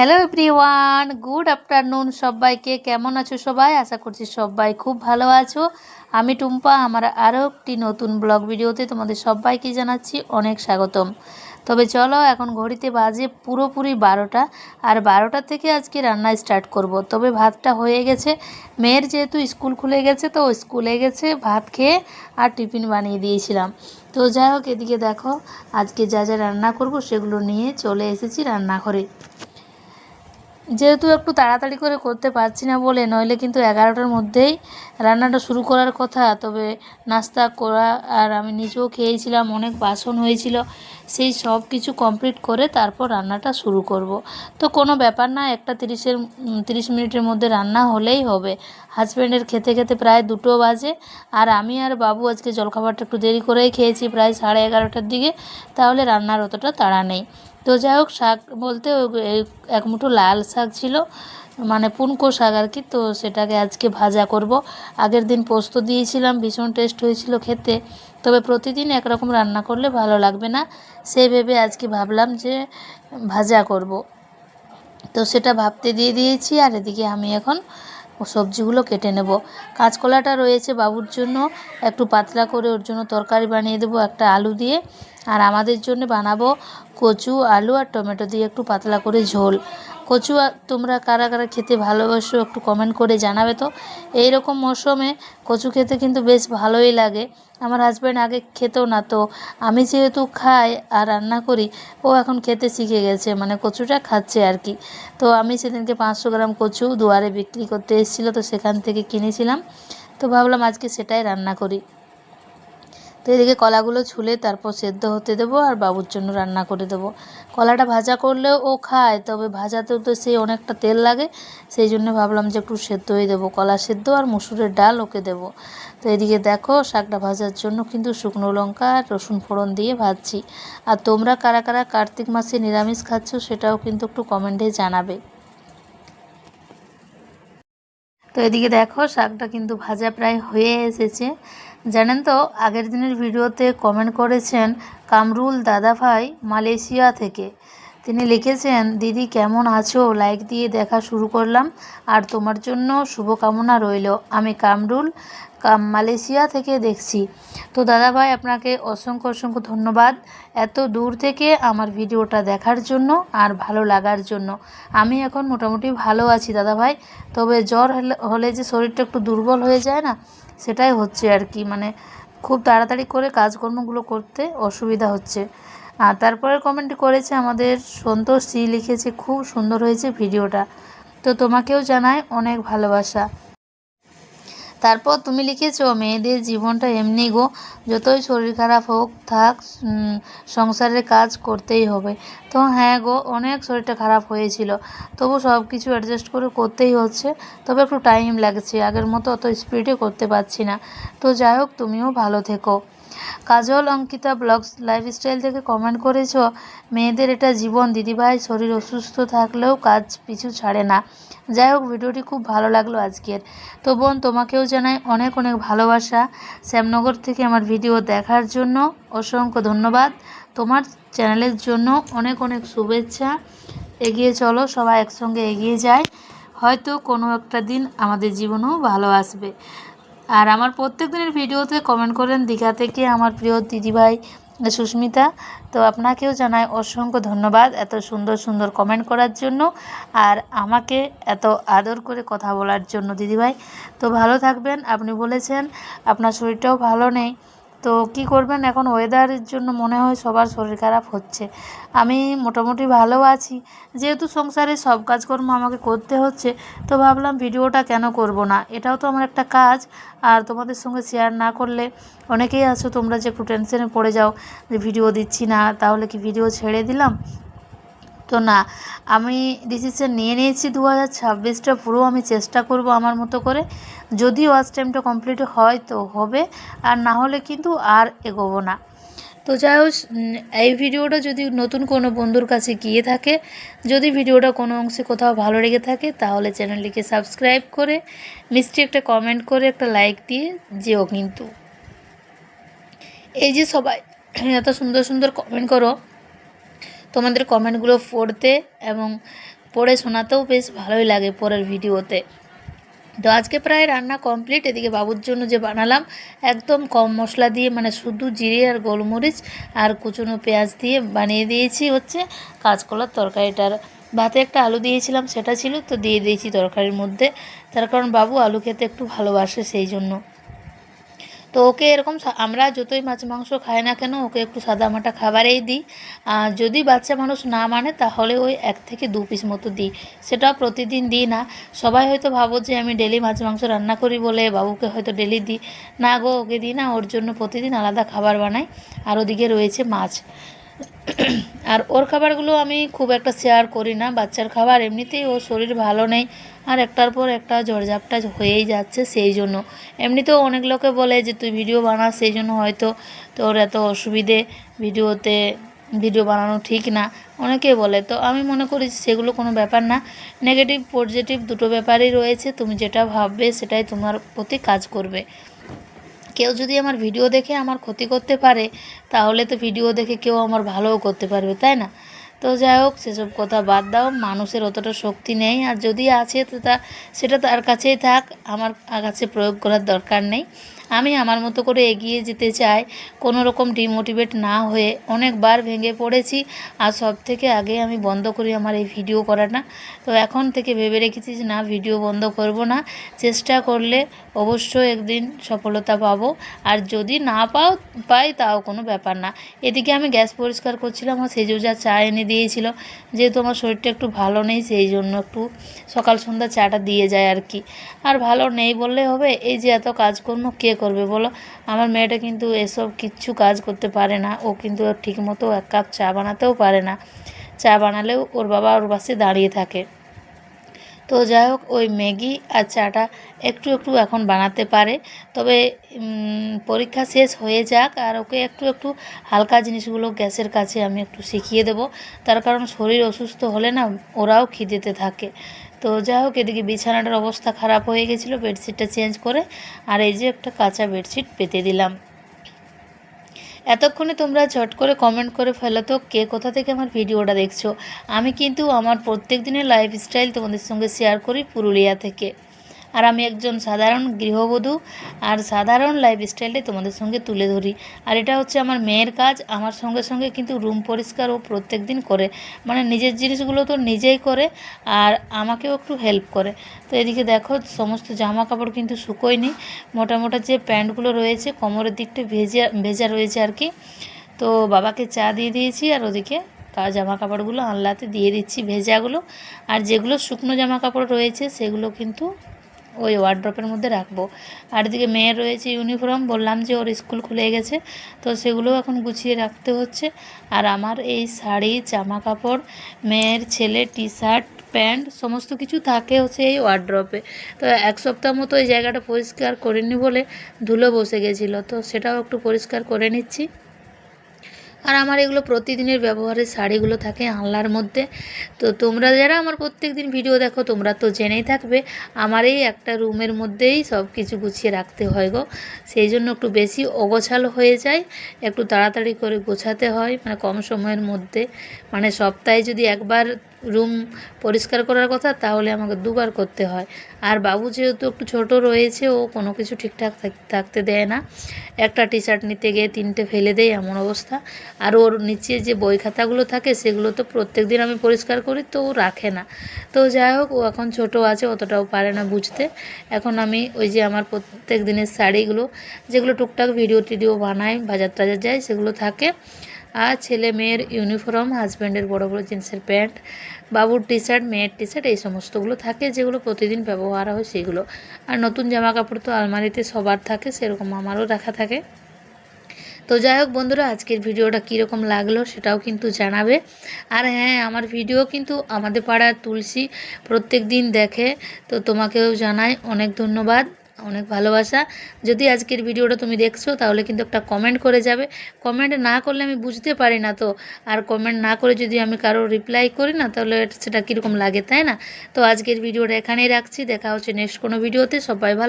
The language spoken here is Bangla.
হ্যালো এভরিওয়ান গুড আফটারনুন সবাইকে। কেমন আছো সবাই? আশা করছি সবাই খুব ভালো আছো। আমি টুম্পা। আমার আরও একটি নতুন ব্লগ ভিডিওতে তোমাদের সবাইকে জানাচ্ছি অনেক স্বাগতম। তবে চলো, এখন ঘড়িতে বাজে পুরোপুরি বারোটা। আর বারোটা থেকে আজকে রান্না স্টার্ট করব। তবে ভাতটা হয়ে গেছে। মেয়ের যেহেতু স্কুল খুলে গেছে, তো স্কুলে গেছে, ভাত খেয়ে আর টিফিন বানিয়ে দিয়েছিলাম। তো যাই হোক, এদিকে দেখো, আজকে যা যা রান্না করব, সেগুলো নিয়ে চলে এসেছি রান্নাঘরে। যেহেতু একটু তাড়াতাড়ি করে করতে পারছি না বলে, নইলে কিন্তু এগারোটার মধ্যেই রান্নাটা শুরু করার কথা। তবে নাস্তা করা আর আমি নিজেও খেয়েছিলাম, অনেক বাসন হয়েছিল। সেই সব কিছু কমপ্লিট করে তারপর রান্নাটা শুরু করব। তো কোনো ব্যাপার না, একটা তিরিশের তিরিশ মিনিটের মধ্যে রান্না হলেই হবে। হাজব্যান্ডের খেতে খেতে প্রায় দুটো বাজে। আর আমি আর বাবু আজকে জলখাবারটা একটু দেরি করেই খেয়েছি, প্রায় সাড়ে এগারোটার দিকে। তাহলে রান্নার অতটা তাড়া নেই। তো যাই হোক, শাক বলতে এক মুঠো লাল শাক ছিল। মানে পুনকো শাক আর কি, তো সেটাকে আজকে ভাজা করব। আগের দিন পোস্ত দিয়েছিলাম, ভীষণ টেস্ট হয়েছিল খেতে। তবে প্রতিদিন একরকম রান্না করলে ভালো লাগবে না। সেই ভেবে আজকে ভাবলাম যে ভাজা করব। তো সেটা ভাবতে দিয়ে দিয়েছি, আর এদিকে আমি এখন সবজিগুলো কেটে নেব। কাঁচকলাটা রয়েছে বাবুর জন্য, একটু পাতলা করে ওর জন্য তরকারি বানিয়ে দেবো একটা আলু দিয়ে। আর আমাদের জন্য বানাবো কচু, আলু আর টমেটো দিয়ে একটু পাতলা করে ঝোল। কচু তোমরা কারা কারা খেতে ভালোবাসো একটু কমেন্ট করে জানাবে তো। এই রকম মরশুমে কচু খেতে কিন্তু বেশ ভালোই লাগে। আমার হাজব্যান্ড আগে খেতেও না তো। আমি যেহেতু খাই আর রান্না করি, ও এখন খেতে শিখে গেছে মানে কচুটা খাচ্ছে আর কি। তো আমি সেদিনকে পাঁচশো গ্রাম কচু দুয়ারে বিক্রি করতে এসেছিল, তো সেখান থেকে কিনেছিলাম। তো ভাবলাম আজকে সেটাই রান্না করি। তো এদিকে কলাগুলো ছুলে তারপর সেদ্ধ হতে দেবো আর বাবুর জন্য রান্না করে দেবো। কলাটা ভাজা করলেও ও খায়, তবে ভাজাতেও তো সেই অনেকটা তেল লাগে, সেই জন্য ভাবলাম যে একটু সেদ্ধই দেবো। কলা সেদ্ধ আর মুসুরের ডাল ওকে দেবো। তো এদিকে দেখো শাকটা ভাজার জন্য কিন্তু শুকনো লঙ্কা আর রসুন ফোড়ন দিয়ে ভাজছি। আর তোমরা কারা কারা কার্তিক মাসে নিরামিষ খাচ্ছ সেটাও কিন্তু একটু কমেন্টে জানাবে। তো এদিকে দেখো শাকটা কিন্তু ভাজা প্রায় হয়ে এসেছে। জানেন তো আগের দিনের ভিডিওতে কমেন্ট করেছেন কামরুল দাদাভাই মালয়েশিয়া থেকে। তিনি লিখেছেন, দিদি, কেমন আছো? লাইক দিয়ে দেখা শুরু করলাম। আর তোমার জন্য শুভকামনা রইল। আমি কামরুল, কাম, মালয়েশিয়া থেকে দেখছি। তো দাদাভাই, আপনাকে অসংখ্য অসংখ্য ধন্যবাদ এত দূর থেকে আমার ভিডিওটা দেখার জন্য আর ভালো লাগার জন্য। আমি এখন মোটামুটি ভালো আছি দাদাভাই। তবে জ্বর হলে যে শরীরটা একটু দুর্বল হয়ে যায় না, সেটাই হচ্ছে আর কি। মানে খুব তাড়াতাড়ি করে কাজকর্মগুলো করতে অসুবিধা হচ্ছে। আর তারপরে কমেন্ট করেছে আমাদের সন্তোষ লিখেছে, খুব সুন্দর হয়েছে ভিডিওটা। তো তোমাকেও জানাই অনেক ভালোবাসা। তারপর তুমি লিখেছো, মেয়েদের জীবনটা এমনি গো, যতই শরীর খারাপ হোক, থাক সংসারের কাজ করতেই হবে। তো হ্যাঁ গো, অনেক শরীরটা খারাপ হয়েছিল। তবু সব কিছু অ্যাডজাস্ট করে করতেই হচ্ছে। তবে একটু টাইম লাগছে, আগের মতো অত স্পিডে করতে পারছি না। তো যাই হোক, তুমিও ভালো থেকো। কাজল, অঙ্কিতা ব্লগস লাইফস্টাইল থেকে কমেন্ট করেছ, মেয়েদের এটা জীবন, দিদিভাই শরীর অসুস্থ থাকলেও কাজ পিছু ছাড়ে না। যাই হোক, ভিডিওটি খুব ভালো লাগল আজকের। তো বোন, তোমাকেও জানাই অনেক অনেক ভালোবাসা শ্যামনগর থেকে আমার ভিডিও দেখার জন্য। অসংখ্য ধন্যবাদ। তোমার চ্যানেলের জন্য অনেক অনেক শুভেচ্ছা। এগিয়ে চলো, সবাই একসঙ্গে এগিয়ে যায় হয়তো কোনো একটা দিন আমাদের জীবনেও ভালো আসবে। আর আমার প্রত্যেক দিনের ভিডিওতে কমেন্ট করেন দীঘা থেকে আমার প্রিয় দিদিভাই সুস্মিতা। তো আপনাকেও জানাই অসংখ্য ধন্যবাদ এত সুন্দর সুন্দর কমেন্ট করার জন্য আর আমাকে এত আদর করে কথা বলার জন্য দিদিভাই। তো ভালো থাকবেন, আপনি বলেছেন আপনার শরীরটাও ভালো নেই। তো কি করবেন? এখন ওয়েদারের জন্য মনে হয় সবার শরীর খারাপ হচ্ছে। আমি মোটামুটি ভালো আছি। যেহেতু সংসারে সব কাজকর্ম আমাকে করতে হচ্ছে, তো ভাবলাম ভিডিওটা কেন করব না? এটাও তো আমার একটা কাজ। আর তোমাদের সঙ্গে শেয়ার না করলে অনেকেই আছো তোমরা যে একটু টেনশনে পড়ে যাও যে ভিডিও দিচ্ছি না, তাহলে কি ভিডিও ছেড়ে দিলাম? তো না, আমি ডিসিশন নিয়ে নিয়েছি দু হাজার ছাব্বিশটা, পুরো আমি চেষ্টা করব আমার মতো করে। যদি ওয়াচ টাইমটা কমপ্লিট হয় তো হবে, আর না হলে কিন্তু আর এগোবো না। তো যাই হোক এই ভিডিওটা যদি নতুন কোনো বন্ধুর কাছে গিয়ে থাকে, যদি ভিডিওটা কোনো অংশে কোথাও ভালো লেগে থাকে, তাহলে চ্যানেলটিকে সাবস্ক্রাইব করে, মিষ্টি একটা কমেন্ট করে একটা লাইক দিয়ে যেও কিন্তু। এই যে সবাই, এত সুন্দর সুন্দর কমেন্ট করো তোমাদের কমেন্টগুলো পড়তে এবং পড়ে শোনাতেও বেশ ভালোই লাগে পরের ভিডিওতে। তো আজকে প্রায় রান্না কমপ্লিট এদিকে বাবুর জন্য যে বানালাম, একদম কম মশলা দিয়ে মানে শুধু জিরে আর গোলমরিচ আর কুচনো পেঁয়াজ দিয়ে বানিয়ে দিয়েছি হচ্ছে কাঁচকলার তরকারিটার ভাতে একটা আলু দিয়েছিলাম, সেটা ছিল, তো দিয়ে দিয়েছি তরকারির মধ্যে। তার কারণ বাবু আলু খেতে একটু ভালোবাসে সেই জন্য। তো ওকে এরকম আমরা যতই মাছ, মাংস খাই না কেন, ওকে একটু সাদামাটা খাবারেই দিই। আর যদি বাচ্চা মানুষ না মানে তাহলে ওই এক থেকে দু পিস মতো দিই। সেটাও প্রতিদিন দিই না। সবাই হয়তো ভাবো যে আমি ডেলি মাছ, মাংস রান্না করি বলে বাবুকে হয়তো ডেলি দিই। না গো, ওকে দিই না। ওর জন্য প্রতিদিন আলাদা খাবার বানাই। আর ওদিকে রয়েছে মাছ। আর ওর খাবারগুলো আমি খুব একটা শেয়ার করি না। বাচ্চার খাবার এমনিতেই ওর শরীর ভালো নেই আর একটার পর একটা ঝড়ঝাপটা হয়েই যাচ্ছে সেই জন্য। এমনিতেও অনেক লোকে বলে যে, তুই ভিডিও বানাস, সেই জন্য হয়তো তোর এত অসুবিধে ভিডিওতে ভিডিও বানানো ঠিক না। অনেকেই বলে। তো আমি মনে করি সেগুলো কোনো ব্যাপার না। নেগেটিভ পজিটিভ দুটো ব্যাপারই রয়েছে। তুমি যেটা ভাববে সেটাই তোমার প্রতি কাজ করবে। কেউ যদি আমার ভিডিও দেখে আমার ক্ষতি করতে পারে, তাহলে তো ভিডিও দেখে কেউ আমার ভালোও করতে পারবে, তাই না? তো যাই হোক, সেসব কথা বাদ দাও, মানুষের অতটা শক্তি নেই। আর যদি আছে, তো তা, সেটা তার কাছেই থাক, আমার কাছে প্রয়োগ করার দরকার নেই। আমি আমার মতো করে এগিয়ে যেতে চাই কোনো রকম ডিমোটিভেট না হয়ে। অনেকবার ভেঙে পড়েছি আর সব থেকে আগে আমি বন্ধ করি আমার এই ভিডিও করাটা। তো এখন থেকে ভেবে রেখেছি যে না ভিডিও বন্ধ করব না। চেষ্টা করলে অবশ্যই একদিন সফলতা পাবো। আর যদি না পাও, পাই তাও কোনো ব্যাপার না। এদিকে আমি গ্যাস পরিষ্কার করছিলাম আর সেজু যা চা এনে দিয়েছিল। যেহেতু আমার শরীরটা একটু ভালো নেই, সেই জন্য একটু সকাল সন্ধ্যা চাটা দিয়ে যায় আর কি। আর ভালো নেই বললে হবে, এই যে এত কাজকর্ম কে করবে বলো? আমার মেয়েটা কিন্তু এসব কিচ্ছু কাজ করতে পারে না। ও কিন্তু ঠিকমতো এক কাপ চা বানাতেও পারে না। চা বানালেও ওর বাবা ওর পাশে দাঁড়িয়ে থাকে। তো যাই হোক, ওই ম্যাগি আর চাটা একটু একটু এখন বানাতে পারে। তবে পরীক্ষা শেষ হয়ে যাক আর ওকে একটু একটু হালকা জিনিসগুলো গ্যাসের কাছে আমি একটু শিখিয়ে দেবো। তার কারণ শরীর অসুস্থ হলে না ওরাও খিদেতে থাকে। তো যাই হোক, এদিকে বিছানাটার অবস্থা খারাপ হয়ে গেছিল, বেডশিটটা চেঞ্জ করে, আর এই যে একটা কাঁচা বেডশিট পেতে দিলাম। এতক্ষণে তোমরা ঝট করে কমেন্ট করে ফেলো তো, কে কোথা থেকে আমার ভিডিওটা দেখছ? আমি কিন্তু আমার প্রত্যেক দিনের লাইফস্টাইল তোমাদের সঙ্গে শেয়ার করি পুরুলিয়া থেকে। আর আমি একজন সাধারণ গৃহবধূ আর সাধারণ লাইফস্টাইলটাই তোমাদের সঙ্গে তুলে ধরি। আর এটা হচ্ছে আমার মেয়ের কাজ, আমার সঙ্গে সঙ্গে কিন্তু রুম পরিষ্কার ও প্রত্যেক দিন করে। মানে নিজের জিনিসগুলো তো নিজেই করে আর আমাকেও একটু হেল্প করে। তো এদিকে দেখো, সমস্ত জামা কাপড় কিন্তু শুকোয়নি। মোটা মোটা যে প্যান্টগুলো রয়েছে, কোমরের দিকটা ভেজা ভেজা রয়েছে আর কি। তো বাবাকে চা দিয়ে দিয়েছি আর ওদিকে জামা কাপড়গুলো আনলাতে দিয়ে দিচ্ছি ভেজাগুলো। আর যেগুলো শুকনো জামা কাপড় রয়েছে, সেগুলো কিন্তু ওই ওয়ার্ড্রপের মধ্যে রাখব। আর এদিকে মেয়ের রয়েছে ইউনিফর্ম বললাম যে ওর স্কুল খুলে গেছে, তো সেগুলোও এখন গুছিয়ে রাখতে হচ্ছে। আর আমার এই শাড়ি জামা কাপড় মেয়ের ছেলে টি শার্ট প্যান্ট, সমস্ত কিছু থাকে হচ্ছে এই ওয়ার্ড্রপে তো এক সপ্তাহ মতো এই জায়গাটা পরিষ্কার করিনি বলে ধুলো বসে গেছিল, তো সেটাও একটু পরিষ্কার করে নিচ্ছি। আর আমার এগুলো প্রতিদিনের ব্যবহারের শাড়িগুলো থাকে আনলার মধ্যে। তো তোমরা যারা আমার প্রত্যেক দিন ভিডিও দেখো, তোমরা তো জেনেই থাকবে, আমার এই একটা রুমের মধ্যেই সব কিছু গুছিয়ে রাখতে হয় গো। সেই জন্য একটু বেশি অগোছাল হয়ে যায়, একটু তাড়াতাড়ি করে গোছাতে হয় মানে কম সময়ের মধ্যে। মানে সপ্তাহে যদি একবার রুম পরিষ্কার করার কথা, তাহলে আমাকে দুবার করতে হয়। আর বাবু যেহেতু একটু ছোট রয়েছে, ও কোনো কিছু ঠিকঠাক থাক- থাকতে দেয় না। একটা টি শার্ট নিতে গিয়ে তিনটে ফেলে দেয়, এমন অবস্থা। আর ওর নিচে যে বই খাতাগুলো থাকে, সেগুলো তো প্রত্যেক দিন আমি পরিষ্কার করি, তো ও রাখে না। তো যাই হোক, ও এখন ছোট আছে, অতটাও পারে না বুঝতে। এখন আমি ওই যে আমার প্রত্যেক দিনের শাড়িগুলো, যেগুলো টুকটাক ভিডিও টিডিও বানাই বাজার টাজার যায় সেগুলো থাকে। আর ছেলে মেয়ের ইউনিফর্ম হাজব্যান্ডের বড় বড় জিন্সের প্যান্ট, বাবুর টি শার্ট মেয়ের টি শার্ট এই সমস্তগুলো থাকে যেগুলো প্রতিদিন ব্যবহার হয় সেগুলো। আর নতুন জামা কাপড় তো আলমারিতে সবার থাকে, সেরকম আমারও রাখা থাকে। তো যাই হোক বন্ধুরা, আজকের ভিডিওটা কীরকম লাগল সেটাও কিন্তু জানাবে। আর হ্যাঁ আমার ভিডিও কিন্তু আমাদের পাড়ার তুলসী প্রত্যেক দিন দেখে, তো তোমাকেও জানাই অনেক ধন্যবাদ। অনেক ভালোবাসা। যদি আজকের ভিডিওটা তুমি দেখছ, তাহলে কিন্তু একটা কমেন্ট করে যাবে। কমেন্ট না করলে আমি বুঝতে পারি না তো। আর কমেন্ট না করে যদি আমি কারও রিপ্লাই করি না, তাহলে সেটা কীরকম লাগে, তাই না? তো আজকের ভিডিওটা এখানেই রাখছি। দেখা হচ্ছে নেক্সট কোনো ভিডিওতে। সবাই ভালো